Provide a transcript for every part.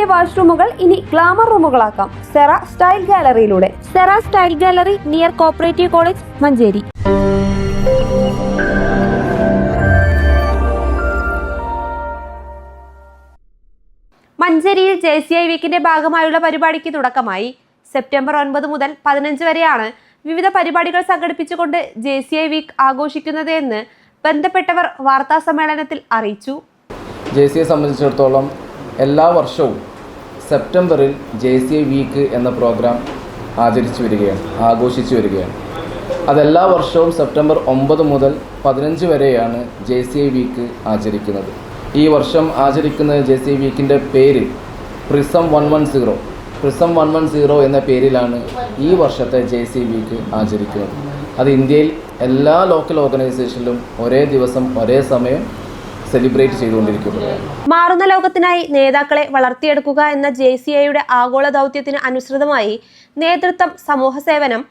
വീടിന്റെ വാഷ്റൂമുകൾ ഇനി ഗ്ലാമർ റൂമുകളാക്കാം. Sera style ഗാലറിയിലൂടെ. Sera style gallery near cooperative college Manjeri. മഞ്ചേരിയിൽ ജെ സി ഐ വീക്കിന്റെ ഭാഗമായുള്ള പരിപാടിക്ക് തുടക്കമായി. സെപ്റ്റംബർ ഒൻപത് മുതൽ പതിനഞ്ച് വരെയാണ് വിവിധ പരിപാടികൾ സംഘടിപ്പിച്ചുകൊണ്ട് ജെ സി ഐ വീക്ക് ആഘോഷിക്കുന്നത് എന്ന് ബന്ധപ്പെട്ടവർ വാർത്താ സമ്മേളനത്തിൽ അറിയിച്ചു. ജെ സി ഐ സംബന്ധിച്ചിടത്തോളം എല്ലാ വർഷവും സെപ്റ്റംബറിൽ ജെ സി ഐ വീക്ക് എന്ന പ്രോഗ്രാം ആചരിച്ചു വരികയാണ് ആഘോഷിച്ചു വരികയാണ്. അതെല്ലാ വർഷവും സെപ്റ്റംബർ ഒമ്പത് മുതൽ പതിനഞ്ച് വരെയാണ് ജെ സി ഐ വീക്ക് ആചരിക്കുന്നത്. ഈ വർഷം ആചരിക്കുന്ന ജെ സി ഐ വീക്കിന്റെ പേര് prism one one zero prism one one zero എന്ന പേരിലാണ് ഈ വർഷത്തെ ജെ സി വീക്ക് ആചരിക്കുന്നത്. അത് ഇന്ത്യയിൽ എല്ലാ ലോക്കൽ ഓർഗനൈസേഷനിലും ഒരേ ദിവസം ഒരേ സമയം സെലിബ്രേറ്റ് ചെയ്തുകൊണ്ടിരിക്കുകയാണ് മാറുന്ന ലോകത്തിനായി നേതാക്കളെ വളർത്തിയെടുക്കുക എന്ന ജെ സി ഐയുടെ ആഗോള ദൗത്യത്തിന് അനുസൃതമായി നേതൃത്വം സമൂഹ സേവനം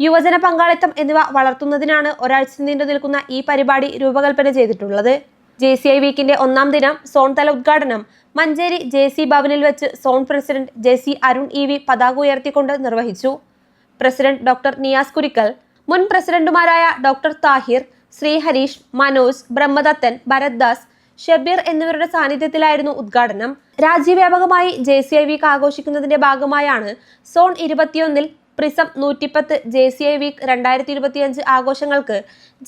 യുവജന പങ്കാളിത്തം എന്നിവ വളർത്തുന്നതിനാണ് ഒരാഴ്ച നീണ്ടു നിൽക്കുന്ന ഈ പരിപാടി രൂപകൽപ്പന ചെയ്തിട്ടുള്ളത്. ജെ സി ഐ വീക്കിന്റെ ഒന്നാം ദിനം സോൺ തല ഉദ്ഘാടനം മഞ്ചേരി ജെ സി ഭവനിൽ വെച്ച് zone president J C Arun E V പതാക ഉയർത്തിക്കൊണ്ട് നിർവഹിച്ചു. പ്രസിഡന്റ് ഡോക്ടർ നിയാസ് കുരിക്കൽ മുൻ പ്രസിഡന്റുമാരായ ഡോക്ടർ താഹിർ ശ്രീ ഹരീഷ് മനോജ് ബ്രഹ്മദത്തൻ ഭരത്ദാസ് ഷബീർ എന്നിവരുടെ സാന്നിധ്യത്തിലായിരുന്നു ഉദ്ഘാടനം. രാജ്യവ്യാപകമായി ജെ സി ഐ വീക്ക് ആഘോഷിക്കുന്നതിന്റെ ഭാഗമായാണ് സോൺ ഇരുപത്തിയൊന്നിൽ പ്രിസം നൂറ്റിപ്പത്ത് ജെ സി ഐ വീക്ക് രണ്ടായിരത്തി ഇരുപത്തിയഞ്ച് ആഘോഷങ്ങൾക്ക്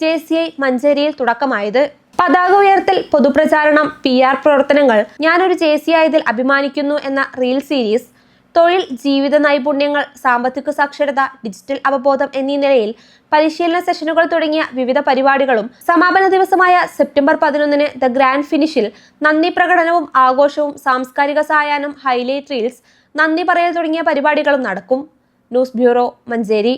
ജെ സി ഐ മഞ്ചേരിയിൽ തുടക്കമായത്. പതാക ഉയർത്തൽ പൊതുപ്രചാരണം പി ആർ പ്രവർത്തനങ്ങൾ ഞാനൊരു ജെ സി ആയതിൽ അഭിമാനിക്കുന്നു എന്ന റീൽ സീരീസ് തൊഴിൽ ജീവിത നൈപുണ്യങ്ങൾ സാമ്പത്തിക സാക്ഷരത ഡിജിറ്റൽ അവബോധം എന്നീ നിലയിൽ പരിശീലന സെഷനുകൾ തുടങ്ങിയ വിവിധ പരിപാടികളും സമാപന ദിവസമായ സെപ്റ്റംബർ പതിനൊന്നിന് ദ ഗ്രാൻഡ് ഫിനിഷിൽ നന്ദി പ്രകടനവും ആഘോഷവും സാംസ്കാരിക സായാഹ്നം ഹൈലൈറ്റ് റീൽസ് നന്ദി പറയൽ തുടങ്ങിയ പരിപാടികളും നടക്കും. News bureau Manjeri.